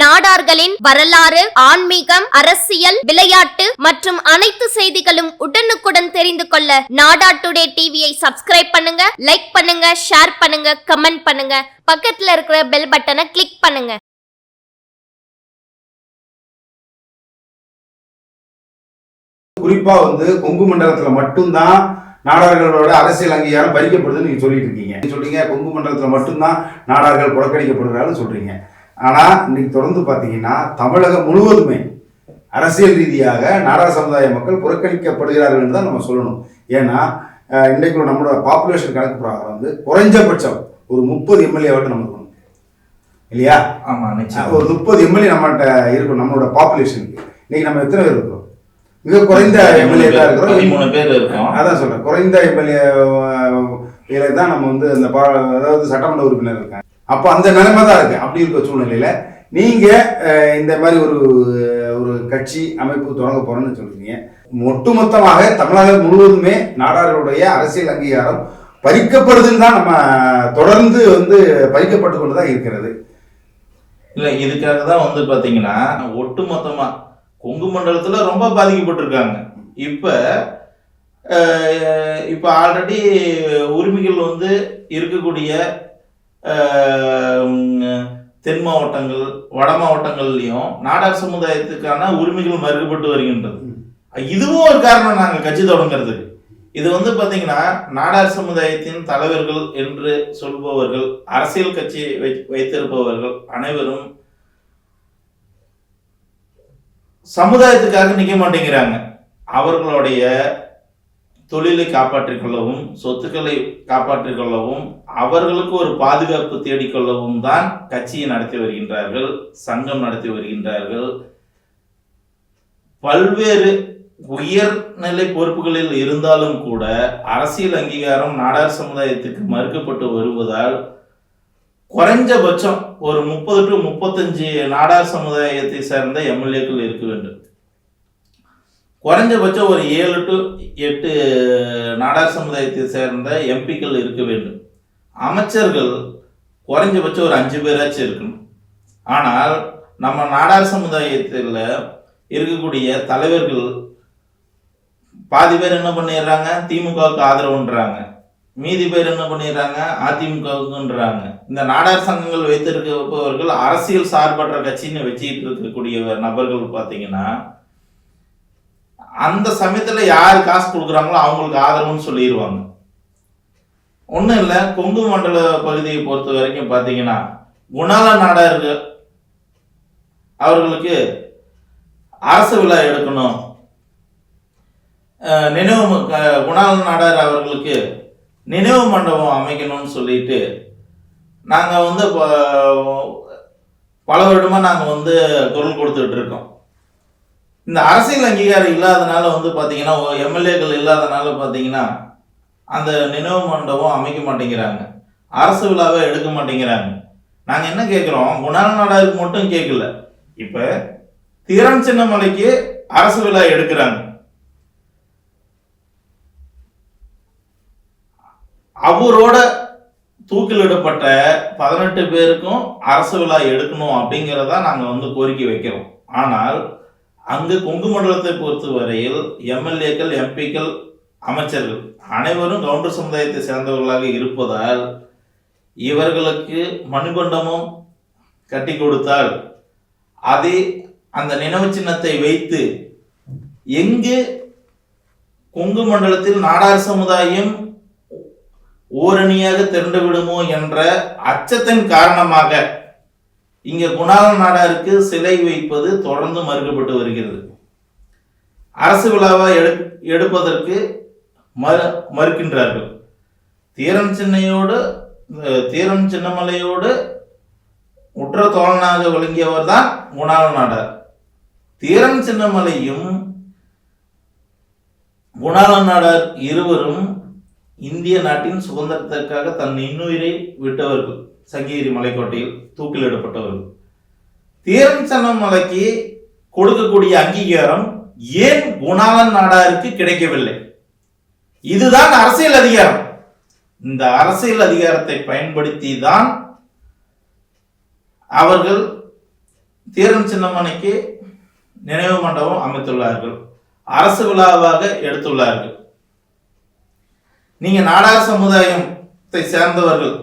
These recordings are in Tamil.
நாடார்களின் வரலாறு ஆன்மீகம் அரசியல் விளையாட்டு மற்றும் அனைத்து செய்திகளும் உடனுக்குடன் தெரிந்து கொள்ள நாடா டுடே டிவியை சப்ஸ்கிரைப் பண்ணுங்க லைக் பண்ணுங்க ஷேர் பண்ணுங்க கமெண்ட் பண்ணுங்க. பக்கத்துல இருக்கிற பெல் பட்டனை கிளிக் பண்ணுங்க. குறிப்பா வந்து கொங்கு மண்டலத்துல மட்டும்தான் நாடார்களோட அரசியல் அங்கீகாரம் பறிக்கப்படுதுன்னு நீங்க சொல்லிட்டு இருக்கீங்க. நீங்க சொல்றீங்க கொங்கு மண்டலத்துல மட்டும்தான் நாடார்கள் புறக்கணிக்கப்படுகிறான்னு சொல்றீங்க. ஆனா இன்னைக்கு தொடர்ந்து பாத்தீங்கன்னா தமிழகம் முழுவதுமே அரசியல் ரீதியாக நாடார் சமுதாய மக்கள் புறக்கணிக்கப்படுகிறார்கள் தான் நம்ம சொல்லணும். ஏன்னா அஹ், இன்னைக்கு நம்மளோட பாப்புலேஷன் கணக்கு பிரகாரம் வந்து குறைஞ்சபட்சம் ஒரு முப்பது எம்எல்ஏ வாட்டு நம்ம இருக்கணும். இல்லையா? ஆமா நிச்சயம். ஒரு முப்பது எம்எல்ஏ நம்மகிட்ட இருக்கும் நம்மளோட பாப்புலேஷனுக்கு இன்னைக்கு நம்ம எத்தனை பேர் இருக்கிறோம்? மிக குறைந்த எம்எல்ஏ தான் இருக்கிறோம். பதிமூணு பேர் இருக்கோம். அதான் சொல்றேன். குறைந்த எம்எல்ஏ தான் நம்ம வந்து அந்த பா அதாவது சட்டமன்ற உறுப்பினர் இருக்காங்க. அப்போ அந்த நிலைமை தான் இருக்குது அப்படி இருக்க சூழ்நிலையில் நீங்கள் இந்த மாதிரி ஒரு ஒரு கட்சி அமைப்பு தொடங்க போகிறோன்னு சொல்கிறீங்க ஒட்டுமொத்தமாக தமிழகம் முழுவதுமே நாடார்களுடைய அரசியல் அங்கீகாரம் பறிக்கப்படுதுன்னு தான் நம்ம தொடர்ந்து வந்து பறிக்கப்பட்டு கொண்டு தான் இருக்கிறது. இல்லை இதுக்காக தான் வந்து பார்த்தீங்கன்னா ஒட்டுமொத்தமாக கொங்கு மண்டலத்தில் ரொம்ப பாதிக்கப்பட்டிருக்காங்க. இப்போ இப்போ ஆல்ரெடி உரிமைகள் வந்து இருக்கக்கூடிய தென் மாவட்டங்கள் வட மாவட்டங்கள்லயும் நாடார் சமுதாயத்துக்கான உரிமைகள் மறுக்கப்பட்டு வருகின்றது. இதுவும் ஒரு காரணம் நாங்க கட்சி தொடங்குறதுக்கு இது வந்து பாத்தீங்கன்னா நாடார் சமுதாயத்தின் தலைவர்கள் என்று சொல்பவர்கள் அரசியல் கட்சி வைத்திருப்பவர்கள் அனைவரும் சமுதாயத்துக்காக நிக்க மாட்டேங்கிறாங்க. அவர்களுடைய தொழிலை காப்பாற்றிக் கொள்ளவும் சொத்துக்களை காப்பாற்றிக் கொள்ளவும் அவர்களுக்கு ஒரு பாதுகாப்பு தேடிக்கொள்ளவும் தான் கட்சியை நடத்தி வருகின்றார்கள் சங்கம் நடத்தி வருகின்றார்கள். பல்வேறு உயர்நிலை பொறுப்புகளில் இருந்தாலும் கூட அரசியல் அங்கீகாரம் நாடார் சமுதாயத்துக்கு மறுக்கப்பட்டு வருவதால் குறைஞ்சபட்சம் ஒரு முப்பது டு முப்பத்தஞ்சு நாடார் சமுதாயத்தை சேர்ந்த எம்எல்ஏக்கள் இருக்க வேண்டும். குறைஞ்சபட்சம் ஒரு ஏழு டு எட்டு நாடார் சமுதாயத்தை சேர்ந்த எம்பிக்கள் இருக்க வேண்டும். அமைச்சர்கள் குறைஞ்சபட்சம் ஒரு அஞ்சு பேராச்சும் இருக்கணும். ஆனால் நம்ம நாடார் சமுதாயத்தில் இருக்கக்கூடிய தலைவர்கள் பாதி பேர் என்ன பண்ணிடுறாங்க? திமுகவுக்கு ஆதரவுன்றாங்க. மீதி பேர் என்ன பண்ணிடுறாங்க? அதிமுகவுக்குன்றாங்க. இந்த நாடார் சங்கங்கள் வைத்திருப்பவர்கள் அரசியல் சார்பற்ற கட்சின்னு வச்சுக்கிட்டு இருக்கக்கூடிய நபர்கள் பார்த்தீங்கன்னா அந்த சமயத்தில் யார் காசு கொடுக்குறாங்களோ அவங்களுக்கு ஆதரவுன்னு சொல்லிடுவாங்க ஒன்றும் இல்லை கொங்கு மண்டல பகுதியை பொறுத்த வரைக்கும் பார்த்தீங்கன்னா குணால நாடார் அவர்களுக்கு அரசு விழா எடுக்கணும். நினைவு ம- குணால நாடார் அவர்களுக்கு நினைவு மண்டபம் அமைக்கணும்னு சொல்லிட்டு நாங்கள் வந்து பல வருடமாக நாங்கள் வந்து குரல் கொடுத்துட்டு இருக்கோம். இந்த அரசியல் அங்கீகாரம் இல்லாதனால வந்து பார்த்தீங்கன்னா எம்எல்ஏக்கள் இல்லாதனால பார்த்தீங்கன்னா அந்த நினைவு மண்டபம் அமைக்க மாட்டேங்கிறாங்க. அரசு விழாவை எடுக்க மாட்டேங்கிறாங்க. நாங்கள் என்ன கேட்குறோம் குணால் நாடாருக்கு மட்டும் கேட்கல இப்போ திறன் சின்னமலைக்கு அரசு விழா எடுக்கிறாங்க. அவரோட தூக்கிலிடப்பட்ட பதினெட்டு பேருக்கும் அரசு விழா எடுக்கணும் அப்படிங்கிறத நாங்கள் வந்து கோரிக்கை வைக்கிறோம். ஆனால் அங்கு கொங்கு மண்டலத்தை பொறுத்தவரையில் எம்எல்ஏக்கள் எம்பிக்கள் அமைச்சர்கள் அனைவரும் கவுண்டர் சமுதாயத்தை சேர்ந்தவர்களாக இருப்பதால் இவர்களுக்கு மணிமண்டபம் கட்டி கொடுத்தால் அதை அந்த நினைவு சின்னத்தை வைத்து எங்கு கொங்கு மண்டலத்தில் நாடார் சமுதாயம் ஓரணியாக திரண்டு விடுமோ என்ற அச்சத்தின் காரணமாக இங்க குணால நாடாருக்கு சிலை வைப்பது தொடர்ந்து மறுக்கப்பட்டு வருகிறது. அரசு விழாவை எடு எடுப்பதற்கு மறு மறுக்கின்றார்கள். தீரன் சின்னையோடு தீரன் சின்னமலையோடு உற்ற தோழனாக விளங்கியவர் தான் குணால நாடார் தீரன் சின்னமலையும் குணால நாடார் இருவரும் இந்திய நாட்டின் சுதந்திரத்திற்காக தன் இன்னுயிரை விட்டவர்கள். சங்ககிரி மலைக்கோட்டையில் தூக்கிலிடப்பட்டவர்கள் தீரன் மலைக்கு கொடுக்கக்கூடிய அங்கீகாரம் ஏன் குணாலன் நாடாருக்கு கிடைக்கவில்லை? இதுதான் அரசியல் அதிகாரம். இந்த அரசியல் அதிகாரத்தை பயன்படுத்தி தான் அவர்கள் தீரன் சின்னமனைக்கு நினைவு மண்டபம் அமைத்துள்ளார்கள். அரசு விழாவாக எடுத்துள்ளார்கள். நீங்க நாடார் சமுதாயத்தை சேர்ந்தவர்கள்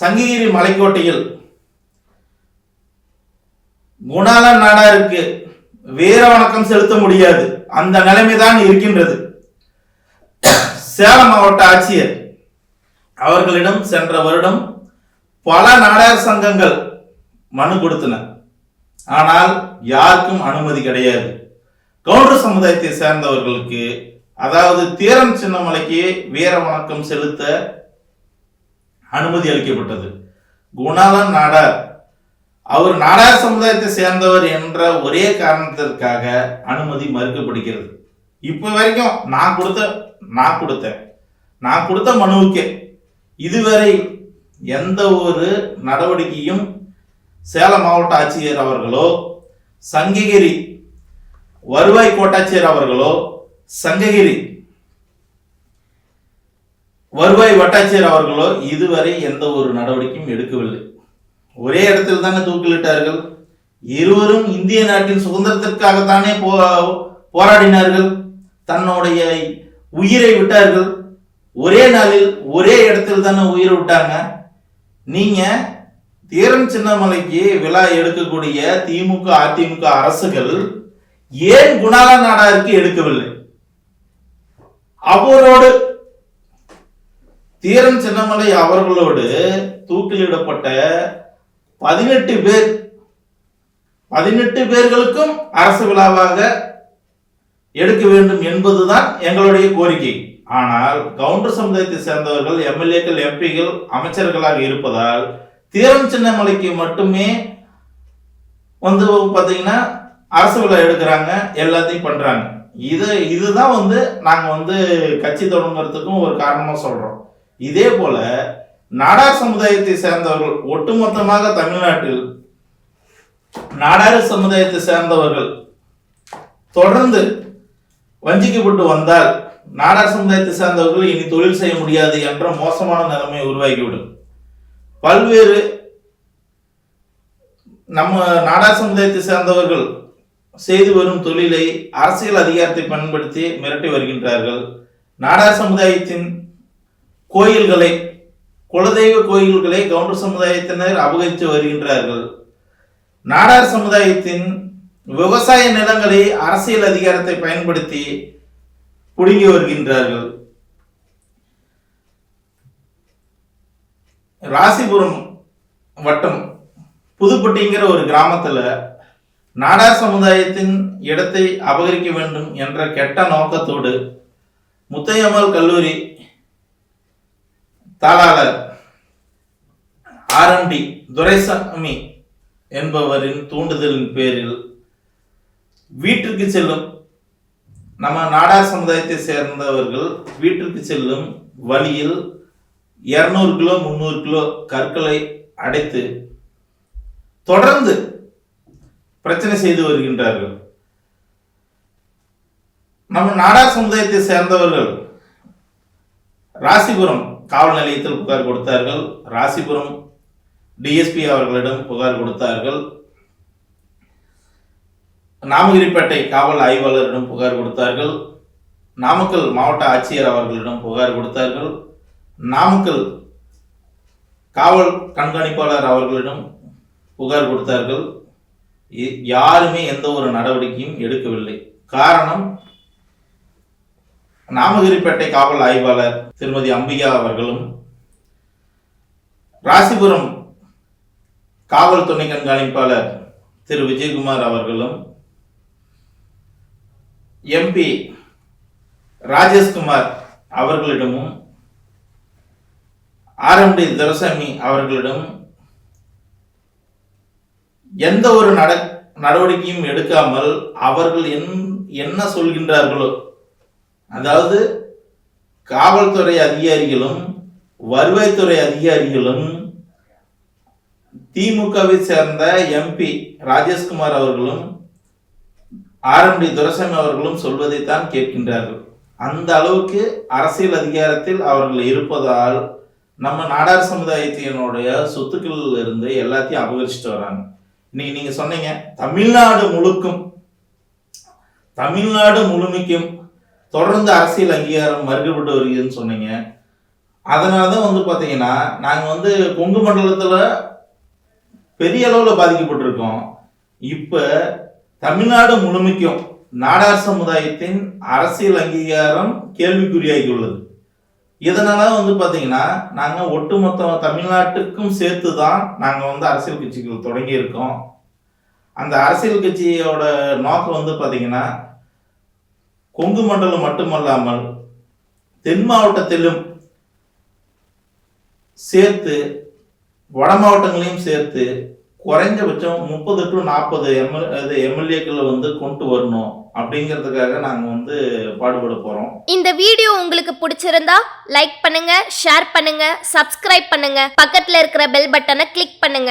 சங்ககிரி மலைக்கோட்டையில் குணால நாடாருக்கு வீர வணக்கம் செலுத்த முடியாது. அந்த நிலைமைதான் இருக்கின்றது. சேலம் மாவட்ட ஆட்சியர் அவர்களிடம் சென்ற வருடம் பல நாடார் சங்கங்கள் மனு கொடுத்தன. ஆனால் யாருக்கும் அனுமதி கிடையாது. கவுண்டர் சமுதாயத்தை சேர்ந்தவர்களுக்கு அதாவது தீரம் சின்னமலைக்கு வீர வணக்கம் செலுத்த அனுமதி அளிக்கப்பட்டது. குணாலன் நாடார். அவர் நாடார் சமுதாயத்தை சேர்ந்தவர் என்ற ஒரே காரணத்திற்காக அனுமதி மறுக்கப்படுகிறது. இப்போ வரைக்கும் நான் கொடுத்த நான் கொடுத்தேன். நான் கொடுத்த மனுவுக்கு இதுவரை எந்த ஒரு நடவடிக்கையும் சேலம் மாவட்ட ஆட்சியர் அவர்களோ சங்ககிரி வருவாய் கோட்டாட்சியர் அவர்களோ சங்ககிரி வருவாய் வட்டாட்சியர் அவர்களோ இதுவரை எந்த ஒரு நடவடிக்கையும் எடுக்கவில்லை. ஒரே இடத்தில் தானே தூக்கிலிட்டார்கள். இருவரும் இந்திய நாட்டின் சுதந்திரத்திற்காகத்தானே போ போராடினார்கள். தன்னுடைய உயிரை விட்டார்கள். ஒரே நாளில் ஒரே இடத்தில் தானே உயிரை விட்டாங்க. நீங்க தீரன் சின்னமலைக்கு விழா எடுக்கக்கூடிய திமுக அதிமுக அரசுகள் ஏன் குணால நாடாருக்கு எடுக்கவில்லை? அவரோடு தீரன் சின்னமலை அவர்களோடு தூக்கிலிடப்பட்ட பதினெட்டு பேர் பதினெட்டு பேர்களுக்கும் அரசு விழாவாக எடுக்க வேண்டும் என்பதுதான் எங்களுடைய கோரிக்கை. ஆனால் கவுண்டர் சமுதாயத்தை சேர்ந்தவர்கள் எம்எல்ஏக்கள் எம்பிகள் அமைச்சர்களாக இருப்பதால் தீரன் சின்னமலைக்கு மட்டுமே வந்து பார்த்தீங்கன்னா அரசு விழா எடுக்கிறாங்க எல்லாத்தையும் பண்றாங்க. இது இதுதான் வந்து நாங்கள் வந்து கட்சி தொடங்குறதுக்கும் ஒரு காரணமாக சொல்றோம். இதே போல நாடார் சமுதாயத்தை சேர்ந்தவர்கள் ஒட்டுமொத்தமாக தமிழ்நாட்டில் நாடார் சமுதாயத்தை சேர்ந்தவர்கள் தொடர்ந்து வஞ்சிக்கப்பட்டு வந்தால் நாடார் சமுதாயத்தை சேர்ந்தவர்கள் இனி தொழில் செய்ய முடியாது என்ற மோசமான நிலைமை உருவாகிவிடும். பல்வேறு நம்ம நாடார் சமுதாயத்தை சேர்ந்தவர்கள் செய்து வரும் தொழிலை அரசியல் அதிகாரத்தை பயன்படுத்தி மிரட்டி வருகின்றார்கள். நாடார் சமுதாயத்தின் கோயில்களை குலதெய்வ கோயில்களை கவுண்டர் சமுதாயத்தினர் அபகரித்து வருகின்றார்கள். நாடார் சமுதாயத்தின் விவசாய நிலங்களை அரசியல் அதிகாரத்தை பயன்படுத்தி புடுங்கி வருகின்றார்கள். ராசிபுரம் வட்டம் புதுப்பட்டிங்கிற ஒரு கிராமத்துல நாடார் சமுதாயத்தின் இடத்தை அபகரிக்க வேண்டும் என்ற கெட்ட நோக்கத்தோடு முத்தையம்மாள் கல்லூரி தாளாளர். ஆர்எம்டி துரைசாமி என்பவரின் தூண்டுதலின் பேரில் வீட்டிற்கு செல்லும் நம்ம நாடார் சமுதாயத்தை சேர்ந்தவர்கள் வீட்டிற்கு செல்லும் வழியில் இருநூறு கிலோ முந்நூறு கிலோ கற்களை அடைத்து தொடர்ந்து பிரச்சனை செய்து வருகின்றார்கள். நம்ம நாடார் சமுதாயத்தை சேர்ந்தவர்கள் ராசிபுரம் காவல் நிலையத்தில் புகார் கொடுத்தார்கள். ராசிபுரம் டிஎஸ்பி அவர்களிடம் புகார் கொடுத்தார்கள். நாமகிரிப்பேட்டை காவல் ஆய்வாளரிடம் புகார் கொடுத்தார்கள். நாமக்கல் மாவட்ட ஆட்சியர் அவர்களிடம் புகார் கொடுத்தார்கள். நாமக்கல் காவல் கண்காணிப்பாளர் அவர்களிடம் புகார் கொடுத்தார்கள். யாருமே எந்த ஒரு நடவடிக்கையும் எடுக்கவில்லை. காரணம் நாமகிரிப்பேட்டை காவல் ஆய்வாளர் திருமதி அம்பிகா அவர்களும் ராசிபுரம் காவல் துணை கண்காணிப்பாளர் திரு விஜயகுமார் அவர்களும் எம்பி ராஜேஷ்குமார் அவர்களிடமும் ஆர்எம்டி துரசாமி அவர்களிடம் எந்த ஒரு நட நடவடிக்கையும் எடுக்காமல் அவர்கள் என் என்ன சொல்கின்றார்களோ அதாவது காவல்துறை அதிகாரிகளும் வருவாய்த்துறை அதிகாரிகளும் திமுகவை சேர்ந்த எம்பி ராஜேஷ்குமார் அவர்களும் ஆர்எம்டி துரசாமி அவர்களும் சொல்வதைத்தான் கேட்கின்றார்கள். அந்த அளவுக்கு அரசியல் அதிகாரத்தில் அவர்கள் இருப்பதால் நம்ம நாடார் சமுதாயத்தினுடைய சொத்துக்களில் இருந்து எல்லாத்தையும் அபகரிச்சுட்டு வராங்க. இன்னைக்கு நீங்க சொன்னீங்க தமிழ்நாடு முழுக்கும் தமிழ்நாடு முழுமைக்கும் தொடர்ந்து அரசியல் அங்கீகாரம் மறுக்கப்பட்டு வருகிறதுன்னு சொன்னீங்க. அதனால தான் வந்து பார்த்தீங்கன்னா நாங்கள் வந்து கொங்கு மண்டலத்தில் பெரிய அளவில் பாதிக்கப்பட்டிருக்கோம். இப்போ தமிழ்நாடு முழுமைக்கும் நாடார் சமுதாயத்தின் அரசியல் அங்கீகாரம் கேள்விக்குறியாகி உள்ளது இதனால வந்து பார்த்தீங்கன்னா நாங்கள் ஒட்டுமொத்த தமிழ்நாட்டுக்கும் சேர்த்து தான் நாங்கள் வந்து அரசியல் கட்சிகள் தொடங்கியிருக்கோம். அந்த அரசியல் கட்சியோட நோக்கம் வந்து பார்த்தீங்கன்னா கொங்கு மண்டலம் மட்டுமல்லாமல் தென் மாவட்டத்திலும் சேர்த்து வட மாவட்டங்களையும் சேர்த்து குறைஞ்சபட்சம் முப்பது டு நாற்பது எம்எல் இது எம்எல்ஏக்களை வந்து கொண்டு வரணும் அப்படிங்கிறதுக்காக நாங்கள் வந்து பாடுபட போகிறோம் இந்த வீடியோ உங்களுக்கு பிடிச்சிருந்தா லைக் பண்ணுங்க ஷேர் பண்ணுங்க சப்ஸ்கிரைப் பண்ணுங்க. பக்கத்துல இருக்கிற பெல் பட்டனை கிளிக் பண்ணுங்க.